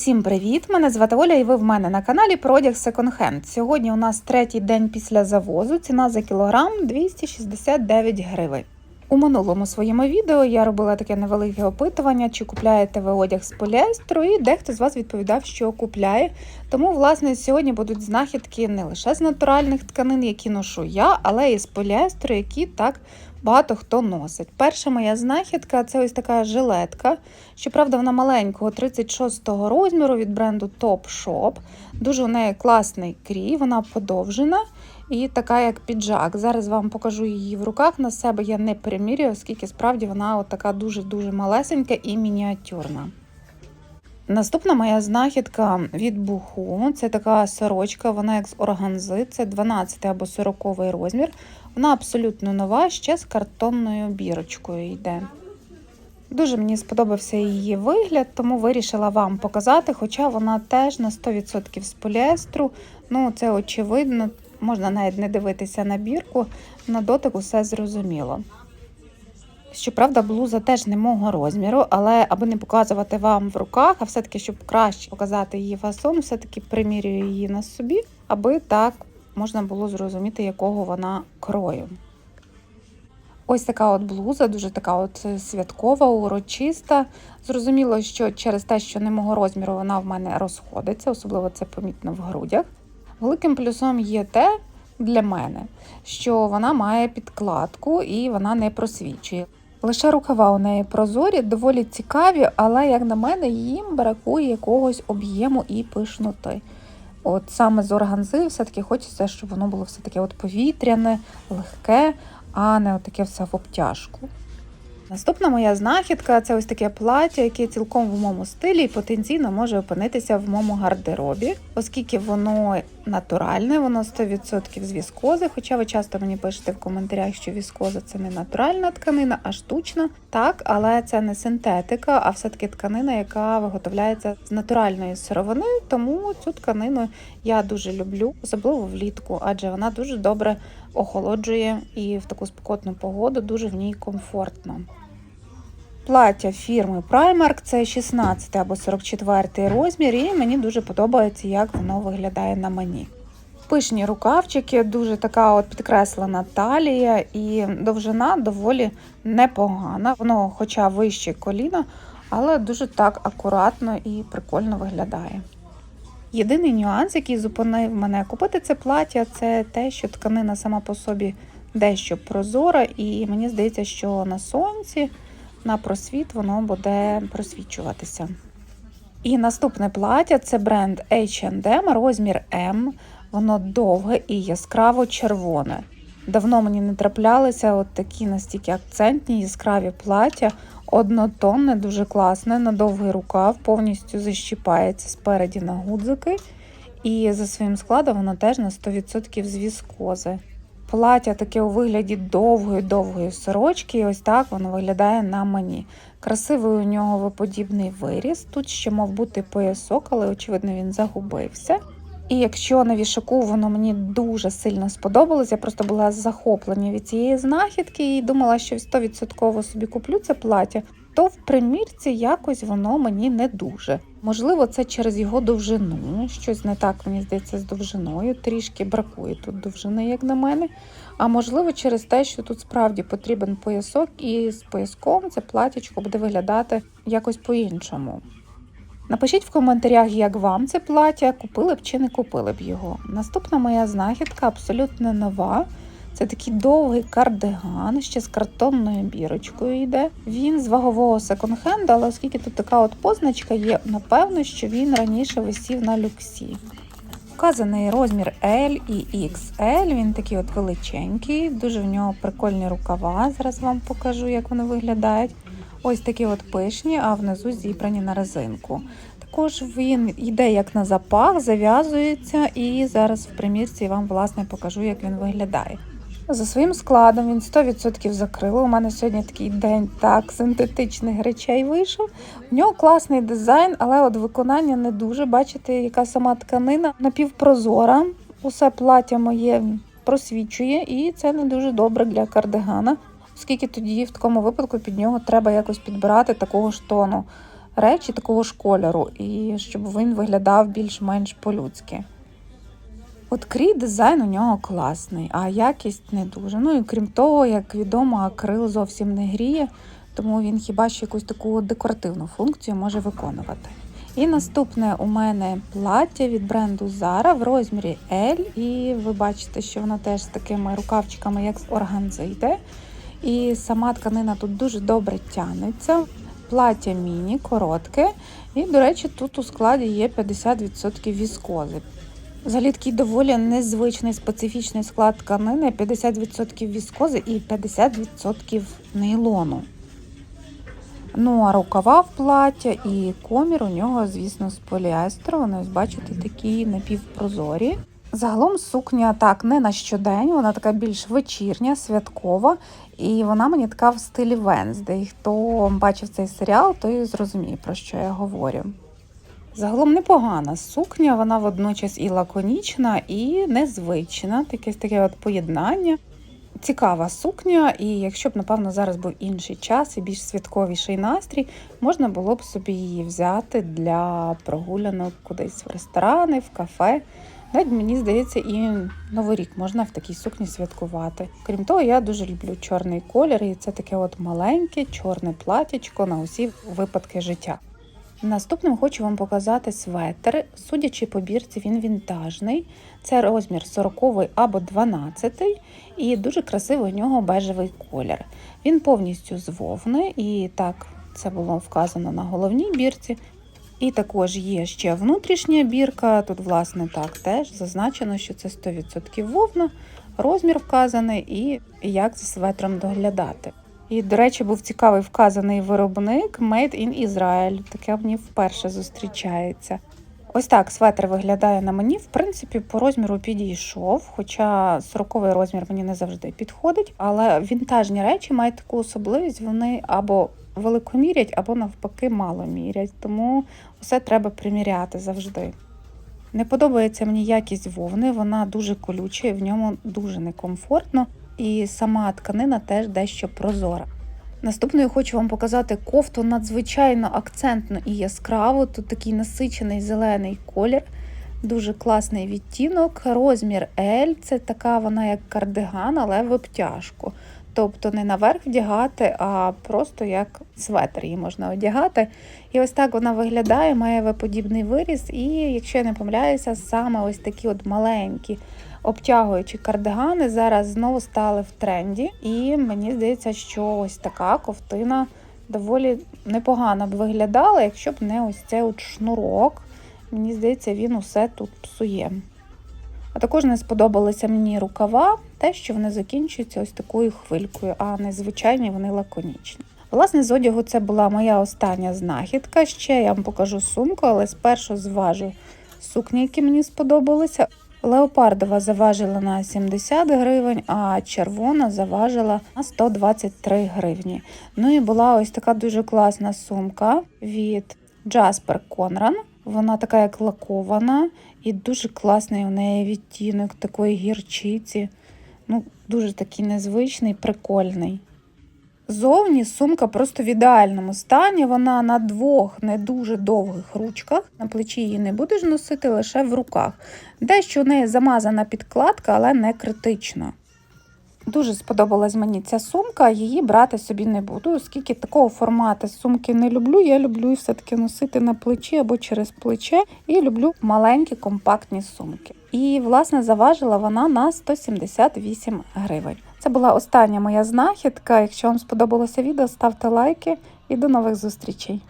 Усім привіт! Мене звати Оля, і ви в мене на каналі Продяг Секонд-хенд. Сьогодні у нас третій день після завозу. Ціна за кілограм 269 гривень. У минулому своєму відео я робила таке невелике опитування, чи купляєте ви одяг з поліестру, і дехто з вас відповідав, що купляє. Тому, власне, сьогодні будуть знахідки не лише з натуральних тканин, які ношу я, але і з поліестру, які так багато хто носить. Перша моя знахідка це ось така жилетка. Щоправда, вона маленького 36-го розміру від бренду Top Shop. Дуже у неї класний крій, вона подовжена і така, як піджак. Зараз вам покажу її в руках. На себе я не примірюю, оскільки справді вона от така дуже-дуже малесенька і мініатюрна. Наступна моя знахідка від буху. Це така сорочка, вона як з органзи, це 12 або 40 розмір. Вона абсолютно нова, ще з картонною бірочкою йде. Дуже мені сподобався її вигляд, тому вирішила вам показати, хоча вона теж на 100% з поліестру. Ну, це очевидно, можна навіть не дивитися на бірку, на дотик усе зрозуміло. Щоправда, блуза теж не мого розміру, але аби не показувати вам в руках, а все-таки, щоб краще показати її фасон, все-таки примірюю її на собі, аби так можна було зрозуміти, якого вона крою. Ось така от блуза, дуже така от святкова, урочиста. Зрозуміло, що через те, що не мого розміру, вона в мене розходиться, особливо це помітно в грудях. Великим плюсом є те для мене, що вона має підкладку і вона не просвічує. Лише рукава у неї прозорі, доволі цікаві, але, як на мене, їм бракує якогось об'єму і пишноти. От саме з органзи все-таки хочеться, щоб воно було все таке от повітряне, легке, а не от таке все в обтяжку. Наступна моя знахідка це ось таке плаття, яке цілком в моєму стилі і потенційно може опинитися в моєму гардеробі, оскільки воно натуральне, воно 100% з віскози. Хоча ви часто мені пишете в коментарях, що віскоза це не натуральна тканина, а штучна. Так, але це не синтетика, а все-таки тканина, яка виготовляється з натуральної сировини. Тому цю тканину я дуже люблю, особливо влітку, адже вона дуже добре охолоджує і в таку спекотну погоду дуже в ній комфортно. Плаття фірми Primark це 16 або 44 розмір, і мені дуже подобається, як воно виглядає на мені. Пишні рукавчики, дуже така от підкреслена талія, і довжина доволі непогана. Воно, хоча вище коліна, але дуже так акуратно і прикольно виглядає. Єдиний нюанс, який зупинив мене купити це плаття, це те, що тканина сама по собі дещо прозора, і мені здається, що на сонці, на просвіт воно буде просвічуватися. І наступне плаття це бренд H&M, розмір M. Воно довге і яскраво червоне. Давно мені не траплялися от такі настільки акцентні яскраві плаття, однотонне, дуже класне, на довгий рукав, повністю защіпається спереді на гудзики. І за своїм складом воно теж на 100% з віскози. Плаття таке у вигляді довгої-довгої сорочки, і ось так воно виглядає на мені. Красивий у нього виподібний виріс. Тут ще мав бути поясок, але, очевидно, він загубився. І якщо на вішаку воно мені дуже сильно сподобалось, я просто була захоплена від цієї знахідки і думала, що 100% собі куплю це плаття, то в примірці якось воно мені не дуже. Можливо, це через його довжину. Щось не так, мені здається, з довжиною. Трішки бракує тут довжини, як на мене. А можливо, через те, що тут справді потрібен поясок, і з пояском це платячко буде виглядати якось по-іншому. Напишіть в коментарях, як вам це плаття, купили б чи не купили б його. Наступна моя знахідка абсолютно нова. Це такий довгий кардиган, ще з картонною бірочкою йде. Він з вагового секонд-хенду, але оскільки тут така от позначка є, напевно, що він раніше висів на люксі. Вказаний розмір L і XL, він такий от величенький, дуже в нього прикольні рукава. Зараз вам покажу, як вони виглядають. Ось такі от пишні, а внизу зібрані на резинку. Також він йде як на запах, зав'язується, і зараз в примірці вам власне покажу, як він виглядає. За своїм складом він 100% закрили. У мене сьогодні такий день так синтетичних речей вийшов. В нього класний дизайн, але от виконання не дуже. Бачите, яка сама тканина напівпрозора. Усе плаття моє просвічує, і це не дуже добре для кардигана, оскільки тоді в такому випадку під нього треба якось підбирати такого ж тону речі такого ж кольору, і щоб він виглядав більш-менш по-людськи. От крій дизайн у нього класний, а якість не дуже. Ну і крім того, як відомо, акрил зовсім не гріє, тому він хіба що якусь таку декоративну функцію може виконувати. І наступне у мене плаття від бренду Zara в розмірі L. І ви бачите, що воно теж з такими рукавчиками, як з органзи йде. І сама тканина тут дуже добре тягнеться. Плаття міні, коротке. І, до речі, тут у складі є 50% віскози. Взагалі такий доволі незвичний специфічний склад тканини: 50% віскози і 50% нейлону. Ну, а рукава в плаття і комір у нього, звісно, з поліестеру. Вони ось бачите, такі напівпрозорі. Загалом сукня так не на щодень, вона така більш вечірня, святкова, і вона мені така в стилі Венздей. Хто бачив цей серіал, той зрозуміє, про що я говорю. Загалом непогана сукня, вона водночас і лаконічна, і незвична, таке таке от поєднання. Цікава сукня, і якщо б, напевно, зараз був інший час і більш святковіший настрій, можна було б собі її взяти для прогулянок кудись в ресторани, в кафе. Навіть мені здається, і Новий рік можна в такій сукні святкувати. Крім того, я дуже люблю чорний колір, і це таке от маленьке чорне платячко на усі випадки життя. Наступним хочу вам показати светр. Судячи по бірці, він вінтажний. Це розмір 40 або 12 і дуже красивий у нього бежевий колір. Він повністю з вовни, і так це було вказано на головній бірці. І також є ще внутрішня бірка. Тут, власне, так теж зазначено, що це 100% вовна, розмір вказаний і як за светром доглядати. І, до речі, був цікавий вказаний виробник Made in Israel. Таке мені вперше зустрічається. Ось так светр виглядає на мені. В принципі, по розміру підійшов, хоча 40-й розмір мені не завжди підходить. Але вінтажні речі мають таку особливість, вони або велико мірять, або навпаки мало мірять. Тому все треба приміряти завжди. Не подобається мені якість вовни, вона дуже колюча і в ньому дуже некомфортно і сама тканина теж дещо прозора. Наступною хочу вам показати кофту надзвичайно акцентно і яскраво. Тут такий насичений зелений колір, дуже класний відтінок. Розмір L це така вона як кардиган, але в обтяжку. Тобто не наверх вдягати, а просто як светр її можна одягати. І ось так вона виглядає, має виподібний виріс. І, якщо я не помиляюся, саме ось такі от маленькі обтягуючі кардигани зараз знову стали в тренді. І мені здається, що ось така ковтина доволі непогано б виглядала, якщо б не ось цей от шнурок. Мені здається, він усе тут псує. А також не сподобалися мені рукава, те, що вони закінчуються ось такою хвилькою, а не звичайні вони лаконічні. Власне, з одягу це була моя остання знахідка. Ще я вам покажу сумку, але спершу зважу сукні, які мені сподобалися. Леопардова заважила на 70 гривень, а червона заважила на 123 гривні. Ну і була ось така дуже класна сумка від Jasper Conran. Вона така як лакована, і дуже класний у неї відтінок такої гірчиці. Ну, Дуже такий незвичний, прикольний. Зовні сумка просто в ідеальному стані. Вона на двох не дуже довгих ручках. На плечі її не будеш носити лише в руках. Дещо у неї замазана підкладка, але не критична. Дуже сподобалась мені ця сумка, її брати собі не буду, оскільки такого формату сумки не люблю. Я люблю все-таки носити на плечі або через плече, і люблю маленькі компактні сумки. І, власне, заважила вона на 178 гривень. Це була остання моя знахідка. Якщо вам сподобалося відео, ставте лайки і до нових зустрічей.